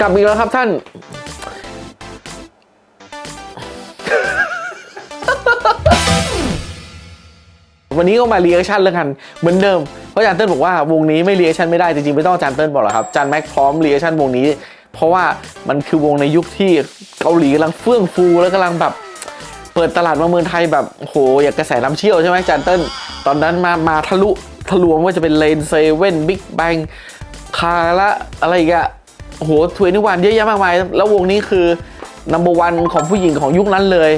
กลับอีกแล้วครับท่าน วันนี้ก็มาเรีแอคชั่นแล้วกัน เหมือนเดิม เพราะอาจารย์เติ้ลบอกว่าวงนี้ไม่เรีแอคชั่นไม่ได้ จริงๆ ไม่ต้องอาจารย์เติ้ลบอกหรอกครับอาจารย์แม็กพร้อมเรีแอคชั่นวงนี้ เพราะว่ามันคือวงในยุคที่เกาหลีกำลังเฟื่องฟูแล้วกำลังแบบเปิดตลาดมาเมืองไทยแบบโหอยากกระแสน้ำเชี่ยวใช่ไหมอาจารย์เติ้ลตอนนั้นมามาทะลุทะลวงว่าจะเป็นเลนเซเว่นบิ๊กแบงคาละอะไรอีกอะ โอ้โหทเวนิวันเยอะแยะมากมาย แล้ววงนี้คือนัมเบอร์วันของผู้หญิงของยุคนั้นเลย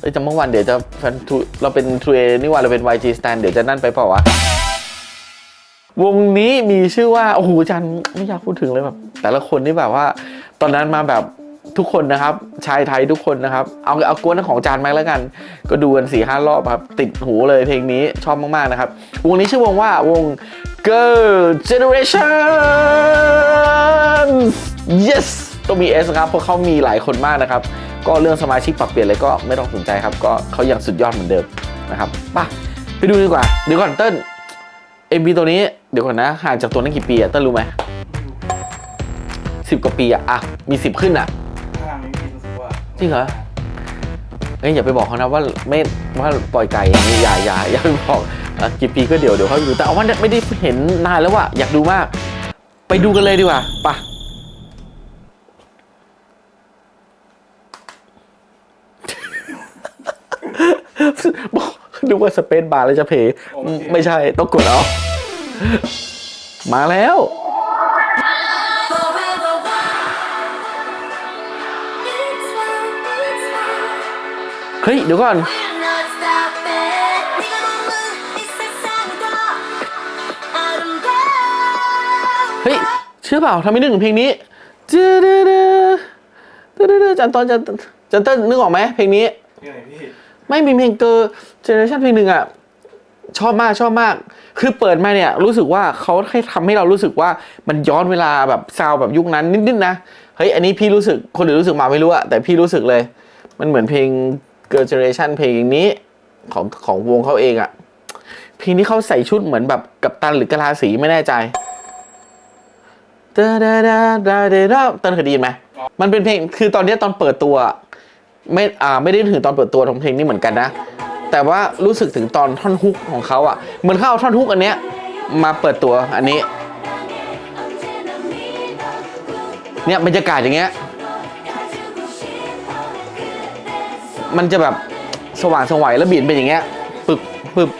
เอ้ยจำเมื่อวันเดี๋ยวจะแฟนทูเราเป็นทเวนิวันเราเป็น YG Stand เดี๋ยวจะนั่นไปเปล่าวะ วงนี้มีชื่อว่า โอ้โหจันไม่อยากพูดถึงเลยแบบ แต่ละคนนี่แบบว่า ตอนนั้นมาแบบ ทุกคนนะครับ ชายไทยทุกคนนะครับ เอาเอากวนของจานแม็กแล้วกัน ก็ดูกันสี่ห้ารอบครับ ติดหูเลยเพลงนี้ชอบมาก ๆ นะครับ วงนี้ชื่อวงว่าวง Girl Generation yes ต้องมี S ครับ เพราะเขามีหลายคนมากนะครับ ก็เรื่องสมาชิกปรับเปลี่ยนอะไรก็ไม่ต้องสนใจครับ ก็เขายังสุดยอดเหมือนเดิมนะครับไป่ะไปดูดีกว่า เดี๋ยวก่อนเติ้ล MV ตัวนี้เดี๋ยวก่อนนะห่างจากตัวนั้นกี่ปีอะเต้นรู้ไหมสิบกว่าปีอะอะมีสิบขึ้นอะ จริงเหรอเอ้ยอย่าไปบอกเขานะว่าไม่ว่าปล่อยไก่อย่างนี้อย่าอย่าอย่าไปบอกอะกี่ปีก็เดี๋ยวเดี๋ยวเขาอยู่แต่เอาว่าไม่ได้เห็นนานแล้วว่ะอยากดูมาก ไปดูกันเลยดีกว่าไปะบอกดูว่าสเปซบาร์แล้วจะเพย์ไม่ใช่ต้องกดเอามาแล้ว เฮ้ยเดี๋ยวก่อน เฮ้ยเชื่อเปล่าทำไมนึกถึงเพลงนี้จืดดืดดืดจันตอนจันจันเติ้ลนึกออกไหมเพลงนี้ไม่มีเพลงเกอร์เจเนอเรชั่นเพลงหนึ่งอะชอบมากชอบมาก คือเปิดมาเนี่ย รู้สึกว่าเขาให้ทำให้เรารู้สึกว่ามันย้อนเวลาแบบซาวแบบยุคนั้นนิดๆนะเฮ้ยอันนี้พี่รู้สึกคนอื่นรู้สึกมาไม่รู้อะแต่พี่รู้สึกเลย มันเหมือนเพลง เกอร์เจเนเรชันเพลงนี้ของของวงเขาเองอะเพลงนี้เขาใส่ชุดเหมือนแบบกัปตันหรือกะลาสีไม่แน่ใจดาดาดาดาดาดาเต้นเคยได้ยินไหมมันเป็นเพลงคือตอนนี้ตอนเปิดตัวไม่อ่าไม่ได้ถึงตอนเปิดตัวของเพลงนี้เหมือนกันนะ แต่ว่ารู้สึกถึงตอนท่อนฮุกของเขาอะเหมือนเขาเอาท่อนฮุกอันเนี้ยมาเปิดตัวอันนี้เนี่ยบรรยากาศอย่างเงี้ย มันจะแบบสว่างสวัยแล้วบีดเป็นอย่างเงี้ยปึบปึบ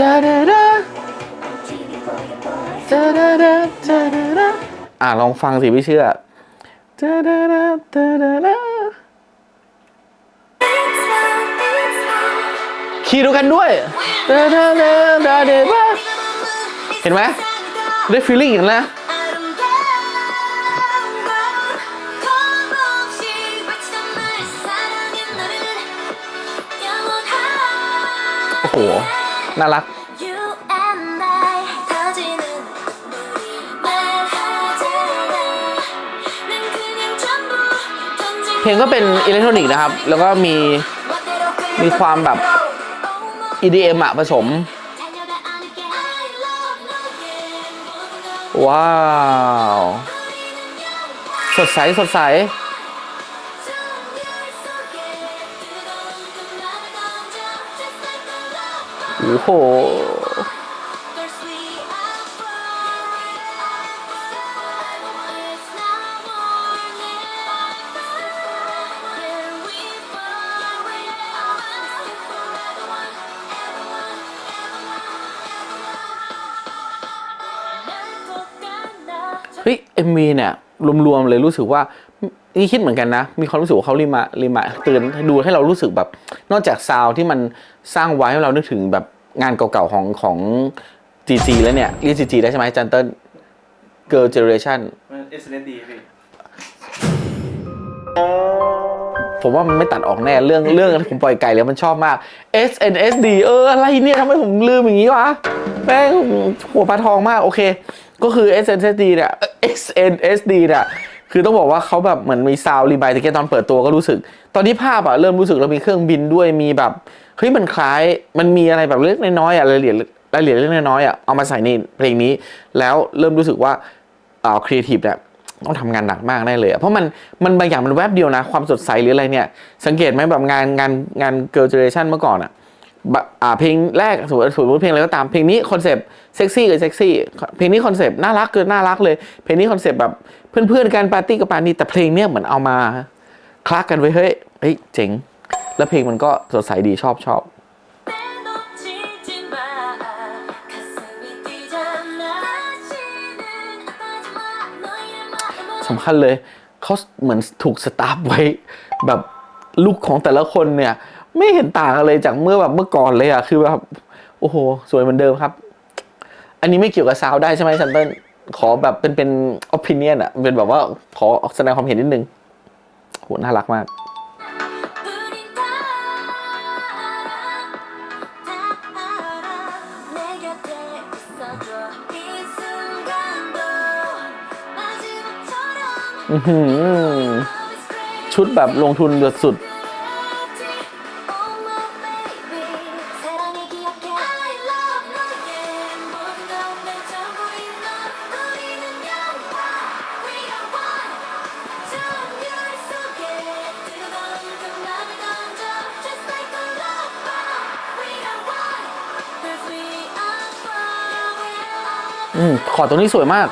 ดาดาดาดาดาดาดาดาดาอะลองฟังสิไม่เชื่อดาดาดาดาดาดาคีย์ดูกันด้วยดาดาดาดาเดาเห็นไหมได้ฟีลลิ่งอย่างนะ หน่ารัก เพลงก็เป็นอิเล็กทรอนิกส์นะครับ แล้วก็มี มีความแบบ EDM อะผสม ว้าว สดใส สดใส โอ้โหเฮ้ย MV เนี่ยรวมๆเลยรู้สึกว่า นี่คิดเหมือนกันนะ มีความรู้สึกว่าเขารีมารีมาเตือนดูให้เรารู้สึกแบบ นอกจากซาวด์ที่มันสร้างไว้ให้เรานึกถึงแบบงานเก่าๆของของ GG แล้วเนี่ยเรียก GG ได้ใช่ไหมจันเติ้ล Girl Generation มัน SNSD พี่ผมว่ามันไม่ตัดออกแน่เรื่องเรื่องที่ผมปล่อยไก่แล้วมันชอบมาก SNSD เอออะไรเนี่ยทำไมผมลืมอย่างนี้วะแม่งหัวปลาทองมากโอเค ก็คือ SNSD เนี่ยเอ่อ SNSD เนี่ย คือต้องบอกว่าเขาแบบเหมือนมีซาวรีบายตะเกียตอนเปิดตัวก็รู้สึก ตอนที่ภาพอะเริ่มรู้สึกเรามีเครื่องบินด้วยมีแบบเฮ้ยมันคล้ายมันมีอะไรแบบเล็กน้อยๆอะรายละเอียดรายละเอียดเล็กน้อยๆอะเอามาใส่ในเพลงนี้ แล้วเริ่มรู้สึกว่าอ่าครีเอทีฟเนี่ยต้องทำงานหนักมากแน่เลย เพราะมันมันบางอย่างมันแวบเดียวนะ ความสดใสหรืออะไรเนี่ย สังเกตไหมแบบงานงานงานเกิร์ลเจเนเรชันเมื่อก่อนอะอ่าเพลงแรกสมมติสมมติเพลงอะไรก็ตามเพลงนี้คอนเซปต์เซ็กซี่กับเซ็กซี่เพลงนี้คอนเซปต์น่ารักเกินน่ารักเลย เพลงนี้คอนเซปต์แบบ เพื่อนๆการปาร์ตี้กับปาร์ตี้แต่เพลงเนี้ยเหมือนเอามาคลักกันไว้เฮ้ยเฮ้ยเจ๋ง แล้วเพลงมันก็สดใสดีชอบชอบสำคัญเลยเขาเหมือนถูกสตาร์ฟไว้แบบลุกของแต่ละคนเนี่ย ไม่เห็นต่างอะไรจากเมื่อแบบเมื่อก่อนเลยอะคือแบบ โอ้โห สวยเหมือนเดิมครับ อันนี้ไม่เกี่ยวกับซาวได้ใช่ไหมชันเติ้ล ขอแบบเป็นเป็นอภินิยนอะเป็นแบบว่าขอแสดงความเห็นนิดนึงโหน่ารักมาก ชุดแบบลงทุนเดืดสุด อืมขอดตรงนี้สวยมาก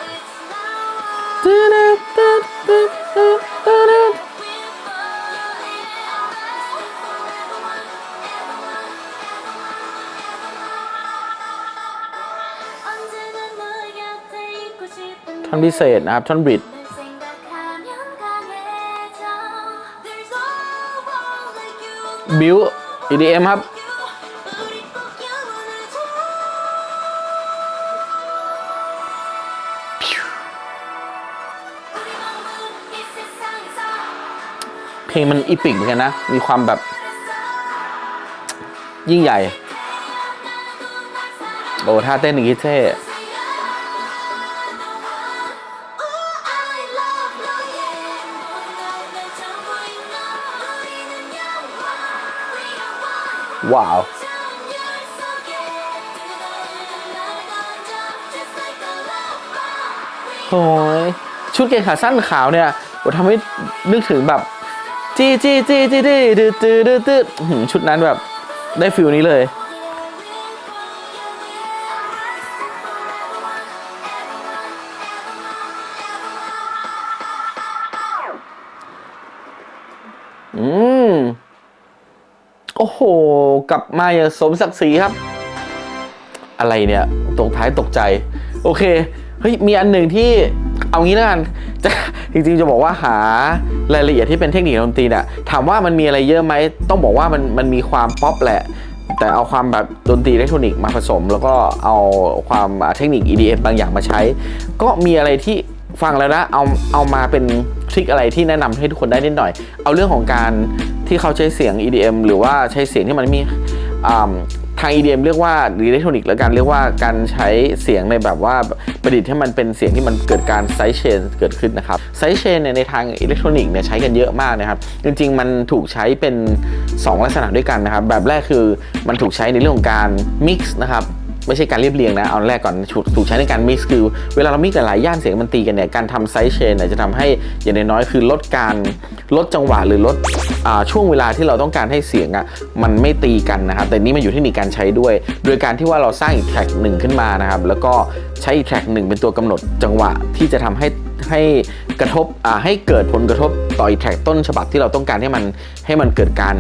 ท่อนพิเศษนะครับท่อนบริดบิว EDM ครับ เพลงมันอีปิกเหมือนกันนะ มีความแบบ ยิ่งใหญ่ โอ้ท่าเต้นอย่างนี้เท่ว้าว โอ้ย ชุดเกงขาสั้นขาวเนี่ยโอ้ทำให้นึกถึงแบบ จีจีจีจีจีดืดืดดืดดืดอื้อหือชุดนั้นแบบได้ฟิลนี้เลย อืม โอ้โห กลับมาอย่างสมศักดิ์ศรีครับ อะไรเนี่ย ตกท้ายตกใจ โอเค เฮ้ย มีอันหนึ่งที่เอางี้แล้วกัน จริงๆจะบอกว่าหารายละเอียดที่เป็นเทคนิคดนตรีเนี่ยถามว่ามันมีอะไรเยอะไหมต้องบอกว่ามันมันมีความป๊อปแหละ แต่เอาความแบบดนตรีอิเล็กทรอนิกส์มาผสม แล้วก็เอาความเทคนิค EDM บางอย่างมาใช้ ก็มีอะไรที่ฟังแล้วนะเอาเอามาเป็นทริคอะไรที่แนะนำให้ทุกคนได้นิดหน่อย เอาเรื่องของการที่เขาใช้เสียง EDM หรือว่าใช้เสียงที่มันมี ทาง EDM เรียกว่าอิเล็กทรอนิกส์แล้วกันเรียกว่าการใช้เสียงในแบบว่าประดิษฐ์ให้มันเป็นเสียงที่มันเกิดการไซเชนเกิดขึ้นนะครับไซเชนในทางอิเล็กทรอนิกส์เนี่ยใช้กันเยอะมากนะครับ จริง ๆ มันถูกใช้เป็น 2 ลักษณะด้วยกันนะครับ แบบแรกคือมันถูกใช้ในเรื่องของการมิกซ์นะครับ ไม่ใช่การเรียบเรียงนะเอาแรกก่อนถูกใช้ในการ mix คือเวลาเรา mix หลายๆย่านเสียงมันตีกันเนี่ยการทำไซส์เชนเนี่ยจะทำให้อย่างน้อยๆคือลดการลดจังหวะหรือลดอช่วงเวลาที่เราต้องการให้เสียงอะมันไม่ตีกันนะครับแต่นี่มันอยู่ที่มีการใช้ด้วย โดยการที่ว่าเราสร้างอีกแทร็กหนึ่งขึ้นมานะครับแล้วก็ใช้อีกแทร็กหนึ่งเป็นตัวกำหนดจังหวะที่จะทำให้ให้กระทบให้เกิดผลกระทบต่ออีกแท็กต้นฉบับที่เราต้องการให้มันให้มันเกิดการ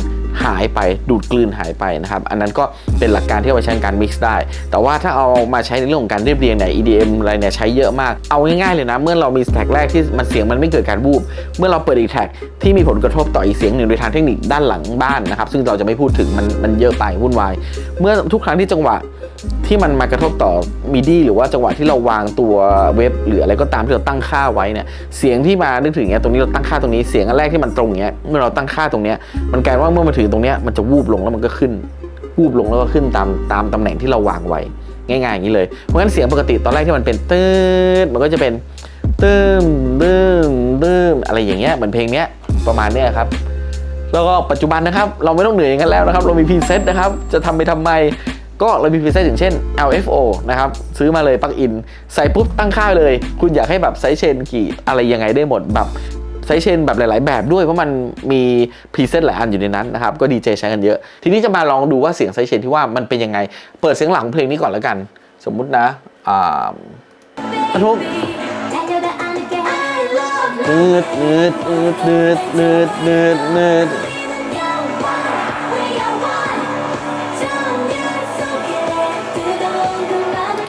หายไปดูดกลืนหายไปนะครับ อันนั้นก็เป็นหลักการที่เอาไปใช้ในการ mix ได้ แต่ว่าถ้าเอามาใช้ในเรื่องของการเรียบเรียงเนี่ย EDM อะไรเนี่ยใช้เยอะมาก เอาง่ายๆเลยนะ เมื่อเรามีแท็กแรกที่มันเสียงมันไม่เกิดการบูบ เมื่อเราเปิดอีกแท็กที่มีผลกระทบต่ออีกเสียงหนึ่งโดยทางเทคนิคด้านหลังบ้านนะครับ ซึ่งเราจะไม่พูดถึงมันมันเยอะไปวุ่นวาย เมื่อทุกครั้งที่จังหวะที่มันมากระทบต่อมิดีหรือว่าจังหวะที่เราวางตัวเว็บหรืออะไรก็ตามที่เราตั้งค่าไว้เนี่ย เสียงที่มานึกถึงเนี้ยตรงนี้เราตั้งค่าตรงนี้เสียงอันแรกที่มันตรงเนี้ยเมื่อเราตั้งค่าตรงเนี้ยมันกลายว่าเมื่อมาถึงตรงเนี้ยมันจะวูบลงแล้วมันก็ขึ้นวูบลงแล้วก็ขึ้นตามตามตำแหน่งที่เราวางไว้ง่ายๆอย่างนี้เลยเพราะฉะนั้นเสียงปกติตอนแรกที่มันเป็นตื้นมันก็จะเป็นตื้มตื้มตื้มอะไรอย่างเงี้ยเหมือนเพลงเนี้ยประมาณเนี้ยครับแล้วก็ปัจจุบันนะครับเราไม่ต้องเหนื่อยอย่างนั้นแล้วนะครับ เรามีพรีเซตนะครับ จะทำไปทำไม ก็เรามีพรีเซตอย่างเช่น LFO นะครับ ซื้อมาเลยปลั๊กอิน ใส่ปุ๊บตั้งค่าเลย คุณอยากให้แบบไซส์เชนกี่อะไรยังไงได้หมดแบบ ไซเชนแบบหลาย ๆ แบบด้วยเพราะมันมีพรีเซตหลายอันอยู่ในนั้นนะครับก็ดีเจใช้กันเยอะ ทีนี้จะมาลองดูว่าเสียงไซเชนที่ว่ามันเป็นยังไง เปิดเสียงหลังเพลงนี้ก่อนแล้วกัน สมมุตินะอ่ากระทุกนืดนืดนืดนืดนืดนืดนืด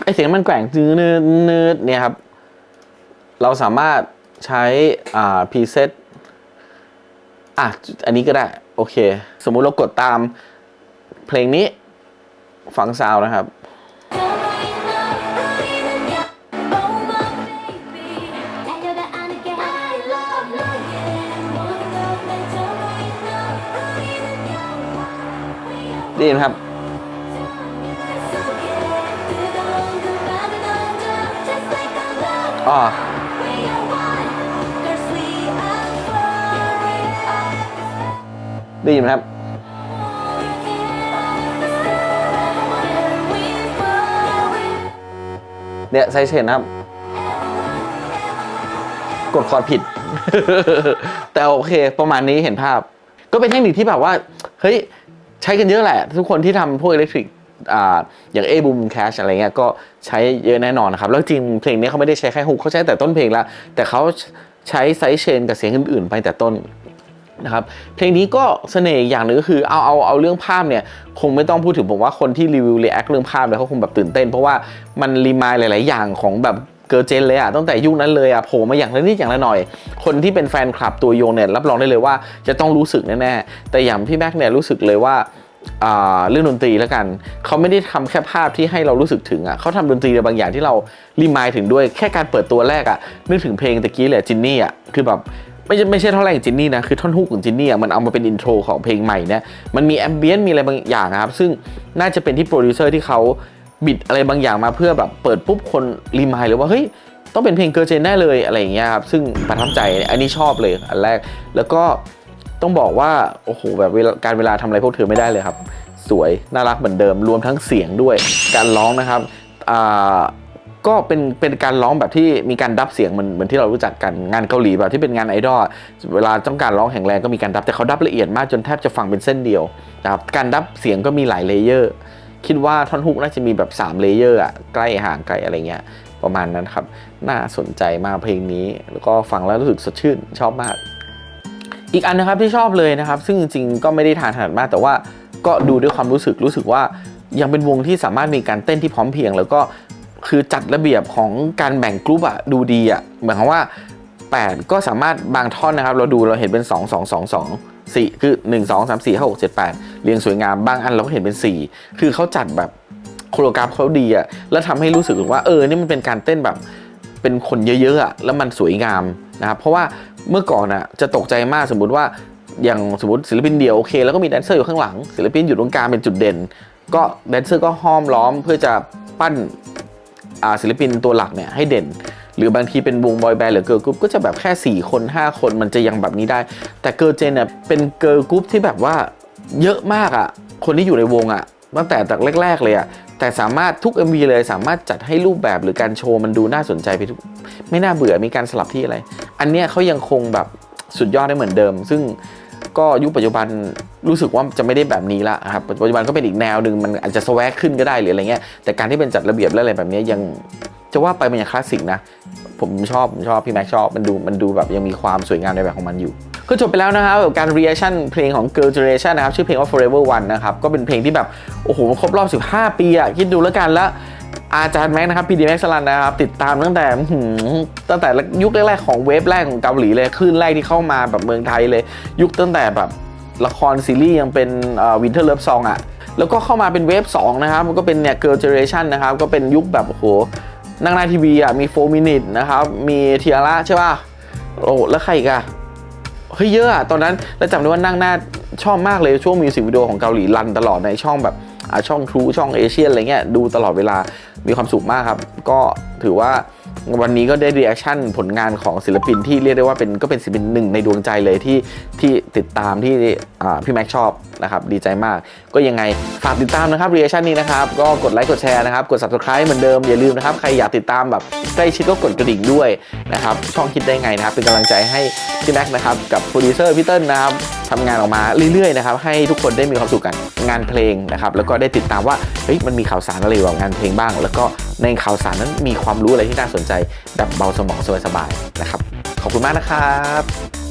ไอเสียงมันแกว่งจืดเนื้อเนี่ยครับ เราสามารถ ใช้ preset อะ อันนี้ก็ได้ โอเค สมมุติเรากดตามเพลงนี้ ฟังซาวนะครับ ดีนะครับ อ๋อ ได้ยินไหมครับเนี่ยไซเชนครับ กดคอร์ดผิด แต่โอเค ประมาณนี้เห็นภาพ ก็เป็นเทคนิคที่แบบว่า เฮ้ย ใช้กันเยอะแหละ ทุกคนที่ทำพวกอิเล็กทริกอ่าอย่างเอบูมแคชอะไรเงี้ยก็ใช้เยอะแน่นอนนะครับ แล้วจริงเพลงนี้เขาไม่ได้ใช้แค่ฮุกเขาใช้แต่ต้นเพลงละแต่เขาใช้ไซส์เชนกับเสียงอื่นๆ ไปแต่ต้น นะครับเพลงนี้ก็เสน่ห์อย่างหนึ่งก็คือเอาเอาเอาเรื่องภาพเนี่ยคงไม่ต้องพูดถึงผมว่าคนที่รีวิวรีแอคเรื่องภาพเนี่ยเขาคงแบบตื่นเต้น เพราะว่ามันรีมายหลาย ๆ อย่างของแบบเกิร์ลเจนเลยอะตั้งแต่ยุคนั้นเลยอะโผล่มาอย่างละนิดอย่างละหน่อย คนที่เป็นแฟนคลับตัวยงเนี่ยรับรองได้เลยว่าจะต้องรู้สึกแน่ๆแต่อย่างพี่แม็กเนี่ยรู้สึกเลยว่าเรื่องดนตรีแล้วกัน เขาไม่ได้ทำแค่ภาพที่ให้เรารู้สึกถึงอะเขาทำดนตรีในบางอย่างที่เรารีมายถึงด้วย แค่การเปิดตัวแรกอะนึกถึงเพลงตะกี้เลยจินนี่อะคือแบบ ไม่ใช่ไม่ใช่เท่าไหร่จินนี่นะ คือท่อนฮุกของจินนี่อะมันเอามาเป็นอินโทรของเพลงใหม่เนี่ยมันมีแอมเบียนมีอะไรบางอย่างอะครับ ซึ่งน่าจะเป็นที่โปรดิวเซอร์ที่เขาบิดอะไรบางอย่างมาเพื่อแบบเปิดปุ๊บคนรีมายเลยว่าเฮ้ยต้องเป็นเพลงเกอร์เจนแน่เลยอะไรอย่างเงี้ยครับซึ่งประทับใจอันนี้ชอบเลยอันแรก แล้วก็ต้องบอกว่าโอ้โหแบบเวลาการเวลาทำอะไรพวกเธอไม่ได้เลยครับ สวยน่ารักเหมือนเดิมรวมทั้งเสียงด้วย การร้องนะครับอ่า ก็เป็นเป็นการร้องแบบที่มีการดับเสียงเหมือนเหมือนที่เรารู้จักกันงานเกาหลีแบบที่เป็นงานไอดอลเวลาต้องการร้องแข็งแรงก็มีการดับแต่เขาดับละเอียดมากจนแทบจะฟังเป็นเส้นเดียวนะครับการดับเสียงก็มีหลายเลเยอร์คิดว่าท่อนฮุกน่าจะมีแบบ3เลเยอร์อะใกล้ห่างไกลอะไรเงี้ยประมาณนั้นครับ น่าสนใจมากเพลงนี้ แล้วก็ฟังแล้วรู้สึกสดชื่นชอบมาก อีกอันนะครับที่ชอบเลยนะครับ ซึ่งจริงๆก็ไม่ได้ทานถนัดมาก แต่ว่าก็ดูด้วยความรู้สึกรู้สึกว่ายังเป็นวงที่สามารถมีการเต้นที่พร้อมเพียง แล้วก็ คือจัดระเบียบของการแบ่งกรุ๊ปอะดูดีอะหมายความว่า 8 ก็สามารถบางท่อนนะครับ เราดูเราเห็นเป็น 2 2 2 2 4 คือ 1 2 3 4 5 6 7 8 เรียงสวยงามบางอันเราก็เห็นเป็น 4 คือเขาจัดแบบโคโรกราฟเขาดีอะแล้วทำให้รู้สึกว่าเออนี่มันเป็นการเต้นแบบเป็นคนเยอะๆอะแล้วมันสวยงามนะครับเพราะว่าเมื่อก่อนอะจะตกใจมากสมมุติว่าอย่างสมมติศิลปินเดียวโอเคแล้วก็มีแดนเซอร์อยู่ข้างหลังศิลปินอยู่ตรงกลางเป็นจุดเด่น ก็แดนเซอร์ก็ห้อมล้อมเพื่อจะปั้น ศิลปินตัวหลักเนี่ยให้เด่น หรือบางทีเป็นวงบอยแบนด์หรือเกิร์ลกรุ๊ปก็จะแบบแค่ 4 คน 5 คนมันจะยังแบบนี้ได้ แต่เกิร์ลเจนเนี่ยเป็นเกิร์ลกรุ๊ปที่แบบว่าเยอะมากอะคนที่อยู่ในวงอะตั้งแต่จากแรก ๆ เลยอะแต่สามารถทุก MV เลยสามารถจัดให้รูปแบบหรือการโชว์มันดูน่าสนใจไปทุกไม่น่าเบื่อมีการสลับที่อะไร อันเนี้ยเขายังคงแบบสุดยอดได้เหมือนเดิม ซึ่ง ก็ยุคปัจจุบันรู้สึกว่าจะไม่ได้แบบนี้ละครับปัจจุบันก็เป็นอีกแนวหนึ่งมันอาจจะสวกขึ้นก็ได้หรืออะไรเงี้ยแต่การที่เป็นจัดระเบียบและอะไรแบบนี้ยังจะว่าไปมันยังคลาสสิกนะ ผมชอบผมชอบพี่แม็กชอบมันดูมันดูแบบยังมีความสวยงามในแบบของมันอยู่ ก็จบไปแล้วนะครับกับการ reaction เพลงของ Girl Generation นะครับชื่อเพลงว่า Forever One นะครับก็เป็นเพลงที่แบบโอ้โหครบรอบ 15 ปีอะคิดดูแล้วกันแล้ว อาจารย์แม็กนะครับพีดีแม็กสลันนะครับติดตามตั้งแต่ตั้งแต่ยุคแรกๆของเวฟแรกของเกาหลีเลยคลื่นแรกที่เข้ามาแบบเมืองไทยเลย ยุคตั้งแต่แบบละครซีรีส์ยังเป็นวินเทอร์เลิฟซองอะแล้วก็เข้ามาเป็นเวฟ2นะครับมันก็เป็นเนี่ย Girl Generation นนะครับก็เป็นยุคแบบโอ้โหนั่งหน้าทีวีอะมี4 minute นะครับมีเทียร่าใช่ป่ะโอ้แล้วใครอีกอะเฮ้ยเยอะอะตอนนั้นแล้วจำได้ว่านั่งหน้าชอบมากเลยช่วงมิวสิกวิดีโอของเกาหลีรันตลอดในช่องแบบช่องทรูช่องเอเชียอะไรเงี้ยดูตลอดเวลา มีความสุขมากครับ ก็ถือว่าวันนี้ก็ได้รีแอคชั่นผลงานของศิลปินที่เรียกได้ว่าเป็นก็เป็นศิลปินหนึ่งในดวงใจเลยที่ที่ติดตามที่พี่แม็กชอบนะครับดีใจมาก ก็ยังไงฝากติดตามนะครับเรีแอคชั่นนี้นะครับก็กดไลค์กดแชร์นะครับกด subscribe เหมือนเดิมอย่าลืมนะครับใครอยากติดตามแบบใกล้ชิดก็กดกระดิ่งด้วยนะครับช่องคิดได้ไงนะครับเป็นกำลังใจให้พี่แม็กนะครับกับโปรดิวเซอร์พี่เติ้ลนะครับทำงานออกมาเรื่อยๆนะครับให้ทุกคนได้มีความสุขกันงานเพลงนะครับแล้วก็ได้ติดตามว่าเฮ้ยมันมีข่าวสารอะไรเกี่ยวกับงานเพลงบ้าง แล้วก็ในข่าวสารนั้นมีความรู้อะไรที่น่าสนใจแบบเบาสมองสบายๆนะครับขอบคุณมากนะครับ